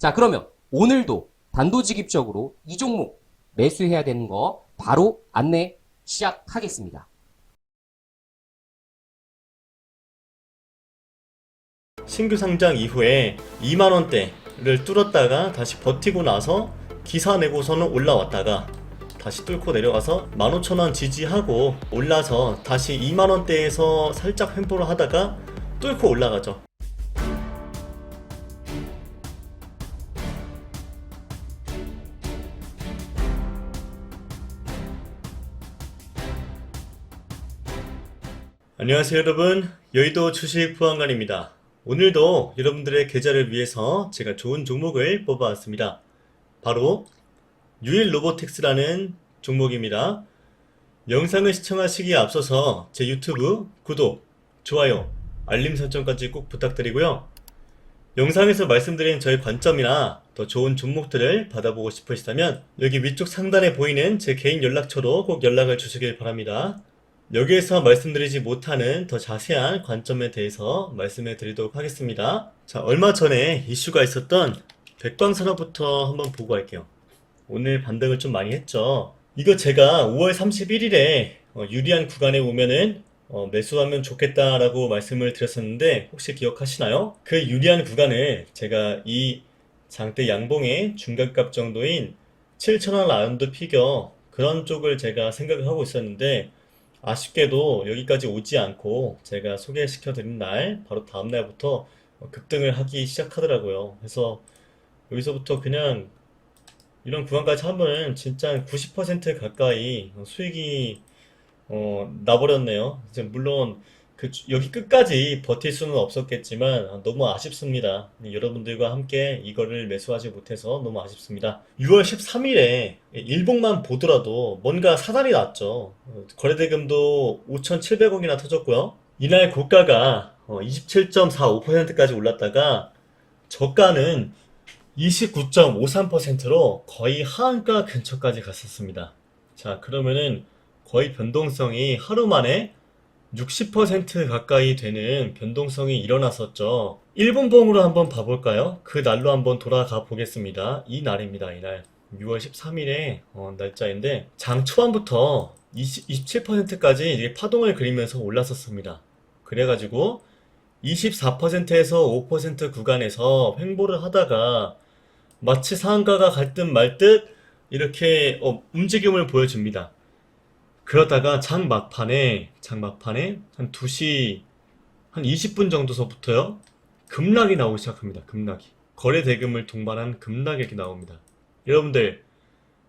자 그러면 오늘도 단도직입적으로 이 종목 매수해야 되는 거 바로 안내 시작하겠습니다. 신규 상장 이후에 2만원대를 뚫었다가 다시 버티고 나서 기사 내고서는 올라왔다가 다시 뚫고 내려가서 15,000원 지지하고 올라서 다시 2만원대에서 살짝 횡보를 하다가 뚫고 올라가죠. 안녕하세요 여러분. 여의도 주식 부안관입니다. 오늘도 여러분들의 계좌를 위해서 제가 좋은 종목을 뽑아왔습니다. 바로 유일 로보틱스라는 종목입니다. 영상을 시청하시기에 앞서서 제 유튜브 구독, 좋아요, 알림 설정까지 꼭 부탁드리고요. 영상에서 말씀드린 저의 관점이나 더더 좋은 종목들을 받아보고 싶으시다면 여기 위쪽 상단에 보이는 제 개인 연락처로 꼭 연락을 주시길 바랍니다. 여기에서 말씀드리지 못하는 더 자세한 관점에 대해서 말씀해 드리도록 하겠습니다. 자, 얼마 전에 이슈가 있었던 백광산업부터 한번 보고 갈게요. 오늘 반등을 좀 많이 했죠. 이거 제가 5월 31일에 유리한 구간에 오면은 어, 매수하면 좋겠다라고 말씀을 드렸었는데 혹시 기억하시나요? 그 유리한 구간을 제가 이 장대 양봉의 중간값 정도인 7,000원 라운드 피겨 그런 쪽을 제가 생각을 하고 있었는데 아쉽게도 여기까지 오지 않고 제가 소개시켜 드린 날 바로 다음 날부터 급등을 하기 시작하더라고요. 그래서 여기서부터 그냥 이런 구간까지 하면 진짜 90% 가까이 수익이 어, 나버렸네요. 물론 그 주- 여기 끝까지 버틸 수는 없었겠지만 너무 아쉽습니다. 여러분들과 함께 이거를 매수하지 못해서 너무 아쉽습니다. 6월 13일에 일봉만 보더라도 뭔가 사달이 났죠. 어, 거래대금도 5,700억이나 터졌고요. 이날 고가가 27.45%까지 올랐다가 저가는 29.53%로 거의 하한가 근처까지 갔었습니다. 자, 그러면은 거의 변동성이 하루 만에 60% 가까이 되는 변동성이 일어났었죠. 일본봉으로 한번 봐볼까요? 그 날로 한번 돌아가 보겠습니다. 이 날입니다, 이날. 6월 13일에 날짜인데 장 초반부터 20, 27%까지 이게 파동을 그리면서 올랐었습니다. 그래가지고 24%에서 5% 구간에서 횡보를 하다가 마치 상한가가 갈 듯 말듯 이렇게 어, 움직임을 보여줍니다. 그러다가 장 막판에 장 막판에 한 2시 한 20분 정도서부터요 급락이 나오기 시작합니다. 급락이 거래 대금을 동반한 급락이 나옵니다. 여러분들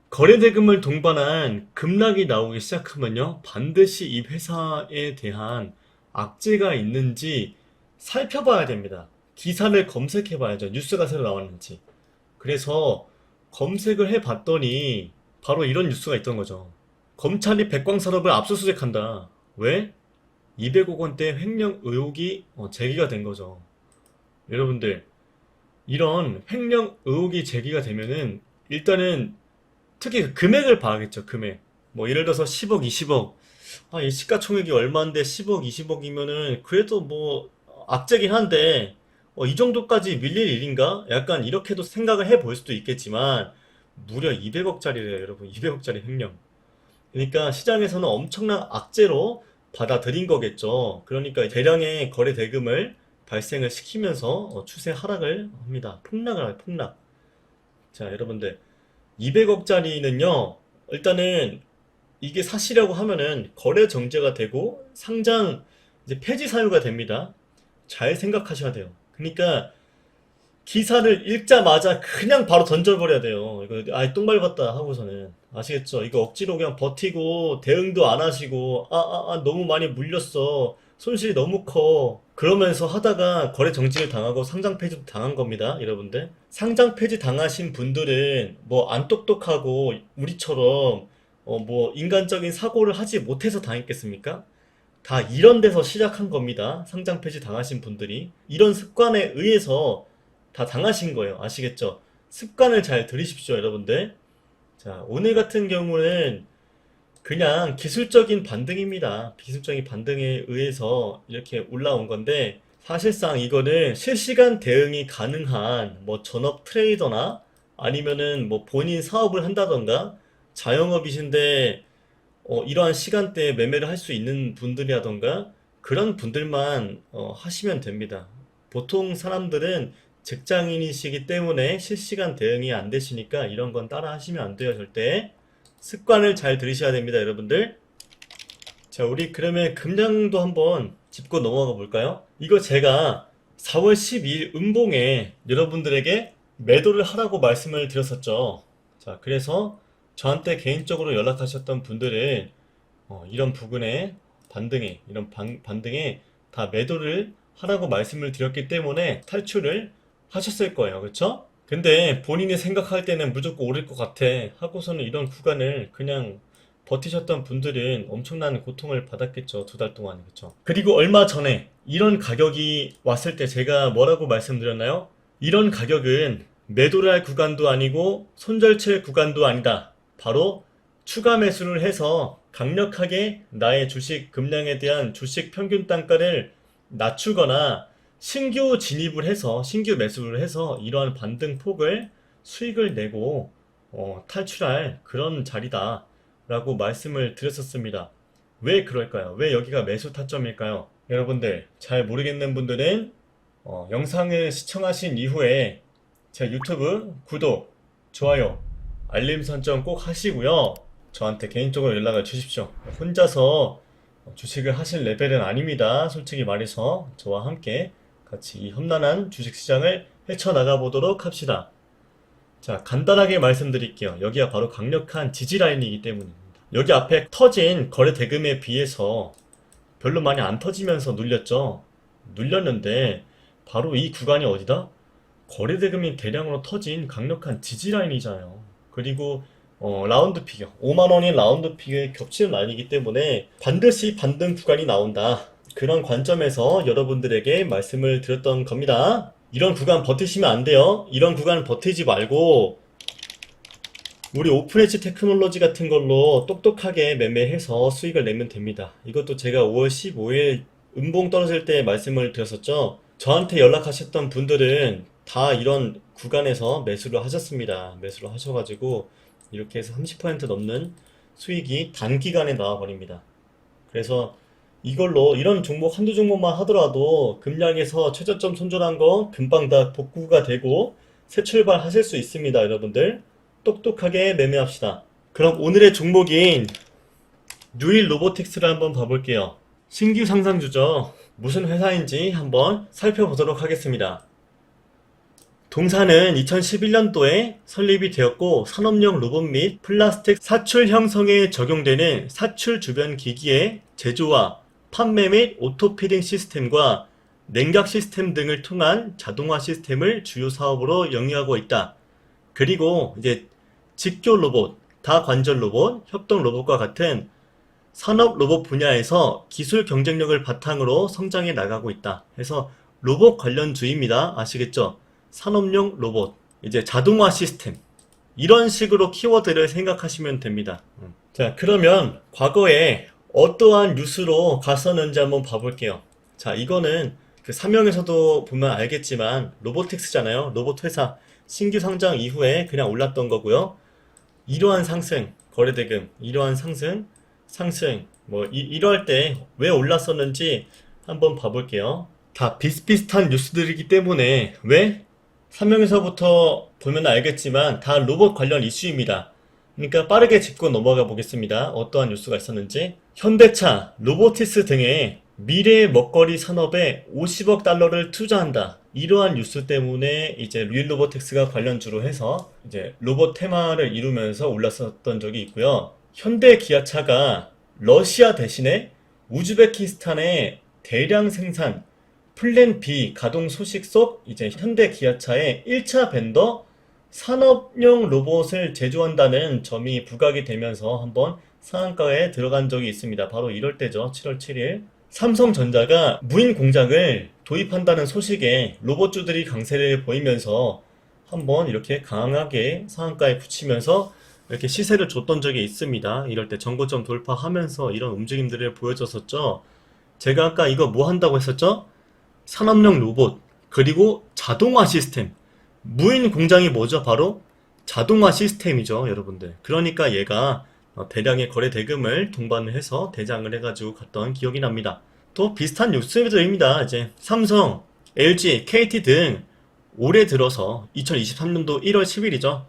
거래 대금을 동반한 급락이 나오기 시작하면요 반드시 이 회사에 대한 악재가 있는지 살펴봐야 됩니다. 기사를 검색해 봐야죠. 뉴스가 새로 나왔는지. 그래서 검색을 해 봤더니 바로 이런 뉴스가 있던 거죠. 검찰이 백광산업을 압수수색한다. 왜? 200억 원대 횡령 의혹이 어, 제기가 된 거죠. 여러분들, 이런 횡령 의혹이 제기가 되면은 일단은 특히 그 금액을 봐야겠죠, 금액. 뭐 예를 들어서 10억, 20억. 아, 이 시가총액이 얼마인데 10억, 20억이면은 그래도 뭐 악재긴 한데 어, 이 정도까지 밀릴 일인가? 약간 이렇게도 생각을 해 볼 수도 있겠지만 무려 200억짜리래요, 여러분. 200억짜리 횡령. 그러니까 시장에서는 엄청난 악재로 받아들인 거겠죠. 그러니까 대량의 거래 대금을 발생을 시키면서 어, 추세 하락을 합니다. 폭락을 해요, 폭락. 자, 여러분들. 200억짜리는요, 일단은 이게 사실이라고 하면은 거래 정지가 되고 상장 이제 폐지 사유가 됩니다. 잘 생각하셔야 돼요. 그러니까 기사를 읽자마자 그냥 바로 던져버려야 돼요. 이거 아이 똥 밟았다 하고서는 아시겠죠? 이거 억지로 그냥 버티고 대응도 안 하시고 아, 아, 아 너무 많이 물렸어. 손실이 너무 커. 그러면서 하다가 거래 정지를 당하고 상장 폐지도 당한 겁니다, 여러분들. 상장 폐지 당하신 분들은 뭐 안 똑똑하고 우리처럼 어 뭐 인간적인 사고를 하지 못해서 당했겠습니까? 다 이런 데서 시작한 겁니다. 상장 폐지 당하신 분들이 이런 습관에 의해서 다 당하신 거예요. 아시겠죠? 습관을 잘 들이십시오, 여러분들. 자, 오늘 같은 경우는 그냥 기술적인 반등입니다. 기술적인 반등에 의해서 이렇게 올라온 건데, 사실상 이거는 실시간 대응이 가능한 뭐 전업 트레이더나 아니면은 뭐 본인 사업을 한다던가 자영업이신데 어, 이러한 시간대에 매매를 할 수 있는 분들이라던가 그런 분들만 어, 하시면 됩니다. 보통 사람들은 직장인이시기 때문에 실시간 대응이 안 되시니까 이런 건 따라 하시면 안 돼요, 절대. 습관을 잘 들이셔야 됩니다, 여러분들. 자, 우리 그러면 금량도 한번 짚고 넘어가 볼까요? 이거 제가 4월 12일 음봉에 여러분들에게 매도를 하라고 말씀을 드렸었죠. 자, 그래서 저한테 개인적으로 연락하셨던 분들은 어, 이런 부분에 반등에 이런 반, 반등에 다 매도를 하라고 말씀을 드렸기 때문에 탈출을 하셨을 거예요. 그렇죠? 근데 본인이 생각할 때는 무조건 오를 것 같아 하고서는 이런 구간을 그냥 버티셨던 분들은 엄청난 고통을 받았겠죠. 두 달 동안. 그렇죠? 그리고 얼마 전에 이런 가격이 왔을 때 제가 뭐라고 말씀드렸나요? 이런 가격은 매도를 할 구간도 아니고 손절칠 구간도 아니다. 바로 추가 매수를 해서 강력하게 나의 주식 금량에 대한 주식 평균 단가를 낮추거나 신규 진입을 해서 신규 매수를 해서 이러한 반등 폭을 수익을 내고 어, 탈출할 그런 자리다 라고 말씀을 드렸었습니다. 왜 그럴까요? 왜 여기가 매수 타점일까요? 여러분들 잘 모르겠는 분들은 어, 영상을 시청하신 이후에 제 유튜브 구독, 좋아요, 알림 설정 꼭 하시고요. 저한테 개인적으로 연락을 주십시오. 혼자서 주식을 하실 레벨은 아닙니다. 솔직히 말해서 저와 함께 같이 이 험난한 주식시장을 헤쳐나가 보도록 합시다. 자, 간단하게 말씀드릴게요. 여기가 바로 강력한 지지 라인이기 때문입니다. 여기 앞에 터진 거래 대금에 비해서 별로 많이 안 터지면서 눌렸죠. 눌렸는데 바로 이 구간이 어디다? 거래 대금이 대량으로 터진 강력한 지지 라인이잖아요. 그리고 어, 라운드 픽이요. 5만 원인 라운드 픽에 겹치는 라인이기 때문에 반드시 반등 구간이 나온다. 그런 관점에서 여러분들에게 말씀을 드렸던 겁니다. 이런 구간 버티시면 안 돼요. 이런 구간 버티지 말고 우리 오픈엣지 테크놀로지 같은 걸로 똑똑하게 매매해서 수익을 내면 됩니다. 이것도 제가 5월 15일 음봉 떨어질 때 말씀을 드렸었죠. 저한테 연락하셨던 분들은 다 이런 구간에서 매수를 하셨습니다. 매수를 하셔가지고 이렇게 해서 30% 넘는 수익이 단기간에 나와버립니다. 그래서 이걸로 이런 종목 한두 종목만 하더라도 금량에서 최저점 손절한 거 금방 다 복구가 되고 새 출발 하실 수 있습니다, 여러분들. 똑똑하게 매매합시다. 그럼 오늘의 종목인 뉴일 로보틱스를 한번 봐볼게요. 신규 상장주죠. 무슨 회사인지 한번 살펴보도록 하겠습니다. 동사는 2011년도에 설립이 되었고 산업용 로봇 및 플라스틱 사출 형성에 적용되는 사출 주변 기기의 제조와 판매 및 오토피딩 시스템과 냉각 시스템 등을 통한 자동화 시스템을 주요 사업으로 영위하고 있다. 그리고 이제 직교 로봇, 다관절 로봇, 협동 로봇과 같은 산업 로봇 분야에서 기술 경쟁력을 바탕으로 성장해 나가고 있다. 해서 로봇 관련 주입니다. 아시겠죠? 산업용 로봇, 이제 자동화 시스템. 이런 식으로 키워드를 생각하시면 됩니다. 음. 자, 그러면 과거에 어떠한 뉴스로 갔었는지 한번 봐볼게요. 자, 이거는 그 사명에서도 보면 알겠지만 로보틱스잖아요. 로봇 회사 신규 상장 이후에 그냥 올랐던 거고요. 이러한 상승, 거래대금, 이러한 상승, 상승, 뭐 이, 이럴 때 왜 올랐었는지 한번 봐볼게요. 다 비슷비슷한 뉴스들이기 때문에 왜? 사명에서부터 보면 알겠지만 다 로봇 관련 이슈입니다. 그러니까 빠르게 짚고 넘어가 보겠습니다. 어떠한 뉴스가 있었는지. 현대차, 로보티스 등의 미래의 먹거리 산업에 50억 달러를 투자한다. 이러한 뉴스 때문에 이제 류일 로보틱스가 관련주로 해서 이제 로봇 테마를 이루면서 올랐었던 적이 있고요. 현대 기아차가 러시아 대신에 우즈베키스탄에 대량 생산 플랜 B 가동 소식 속 이제 현대 기아차의 1차 벤더 산업용 로봇을 제조한다는 점이 부각이 되면서 한번 상한가에 들어간 적이 있습니다. 바로 이럴 때죠. 7월 7일. 삼성전자가 무인 공장을 도입한다는 소식에 로봇주들이 강세를 보이면서 한번 이렇게 강하게 상한가에 붙이면서 이렇게 시세를 줬던 적이 있습니다. 이럴 때 정고점 돌파하면서 이런 움직임들을 보여줬었죠. 제가 아까 이거 뭐 한다고 했었죠? 산업용 로봇, 그리고 자동화 시스템. 무인 공장이 뭐죠? 바로 자동화 시스템이죠, 여러분들. 그러니까 얘가 어, 대량의 거래 대금을 동반을 해서 대장을 해가지고 갔던 기억이 납니다. 또 비슷한 뉴스들입니다. 이제 삼성, LG, KT 등 올해 들어서 2023년도 1월 10일이죠.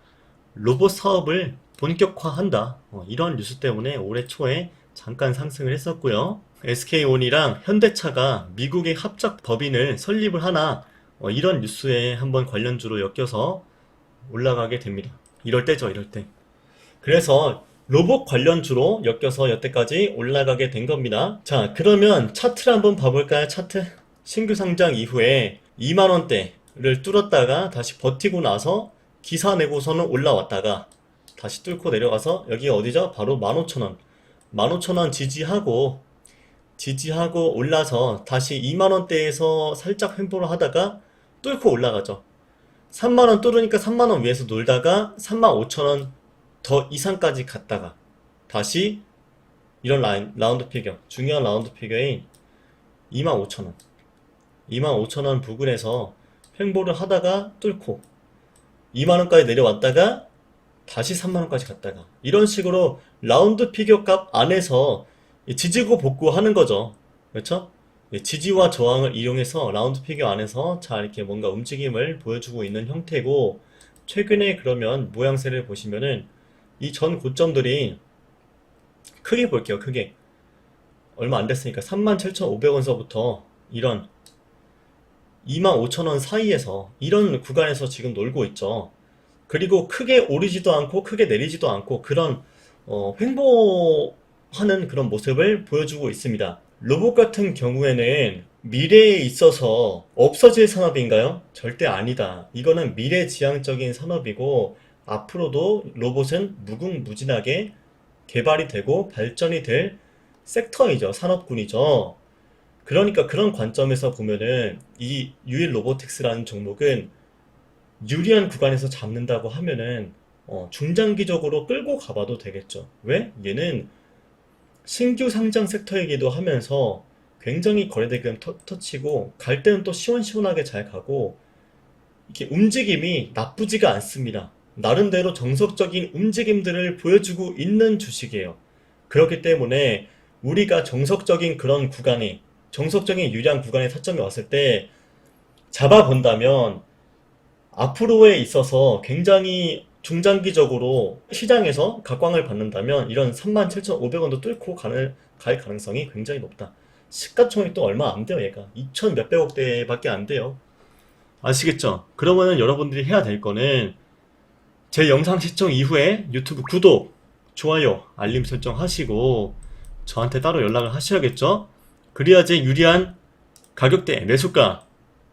로봇 사업을 본격화한다. 어, 이런 뉴스 때문에 올해 초에 잠깐 상승을 했었고요. SK온이랑 현대차가 미국의 합작 법인을 설립을 하나 어, 이런 뉴스에 한번 관련주로 엮여서 올라가게 됩니다. 이럴 때죠, 이럴 때. 그래서 로봇 관련주로 엮여서 여태까지 올라가게 된 겁니다. 자, 그러면 차트를 한번 봐볼까요? 차트. 신규 상장 이후에 2만원대를 뚫었다가 다시 버티고 나서 기사 내고서는 올라왔다가 다시 뚫고 내려가서 여기 어디죠? 바로 15,000원. 15,000원 지지하고 지지하고 올라서 다시 2만원대에서 살짝 횡보를 하다가 뚫고 올라가죠. 3만원 뚫으니까 3만원 위에서 놀다가 3만 5천원 더 이상까지 갔다가 다시 이런 라인, 라운드 피겨, 중요한 라운드 피겨인 2만 5천원. 2만 5천원 부근에서 횡보를 하다가 뚫고 2만원까지 내려왔다가 다시 3만원까지 갔다가 이런 식으로 라운드 피겨 값 안에서 지지고 복구하는 거죠. 그렇죠? 네, 지지와 저항을 이용해서 라운드 피겨 안에서 잘 이렇게 뭔가 움직임을 보여주고 있는 형태고 최근에 그러면 모양새를 보시면은 이 전 고점들이 크게 볼게요. 크게 얼마 안 됐으니까 37,500원서부터 이런 25,000원 사이에서 이런 구간에서 지금 놀고 있죠. 그리고 크게 오르지도 않고 크게 내리지도 않고 그런 어, 횡보하는 그런 모습을 보여주고 있습니다. 로봇 같은 경우에는 미래에 있어서 없어질 산업인가요? 절대 아니다. 이거는 미래 지향적인 산업이고 앞으로도 로봇은 무궁무진하게 개발이 되고 발전이 될 섹터이죠. 산업군이죠. 그러니까 그런 관점에서 보면은 이 유일 로보틱스라는 종목은 유리한 구간에서 잡는다고 하면은 어, 중장기적으로 끌고 가봐도 되겠죠. 왜? 얘는 신규 상장 섹터이기도 하면서 굉장히 거래대금 터, 터치고 갈 때는 또 시원시원하게 잘 가고 이렇게 움직임이 나쁘지가 않습니다. 나름대로 정석적인 움직임들을 보여주고 있는 주식이에요. 그렇기 때문에 우리가 정석적인 그런 구간에 정석적인 유리한 구간에 타점이 왔을 때 잡아본다면 앞으로에 있어서 굉장히 중장기적으로 시장에서 각광을 받는다면 이런 37,500원도 뚫고 가는, 갈 가능성이 굉장히 높다. 시가총액도 얼마 안 돼요, 얘가. 2천 몇백억 대밖에 안 돼요. 아시겠죠? 그러면은 여러분들이 해야 될 거는 제 영상 시청 이후에 유튜브 구독, 좋아요, 알림 설정 하시고 저한테 따로 연락을 하셔야겠죠? 그래야지 유리한 가격대, 매수가,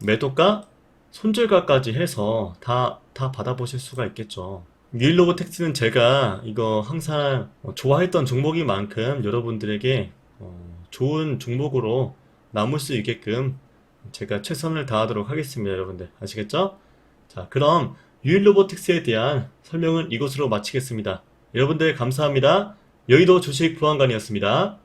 매도가, 손절가까지 해서 다, 다 받아보실 수가 있겠죠. 윌로보텍스는 제가 이거 항상 어, 좋아했던 종목인 만큼 여러분들에게 어, 좋은 종목으로 남을 수 있게끔 제가 최선을 다하도록 하겠습니다, 여러분들. 아시겠죠? 자, 그럼 유일로보틱스에 대한 설명은 이것으로 마치겠습니다. 여러분들 감사합니다. 여의도 주식 보안관이었습니다.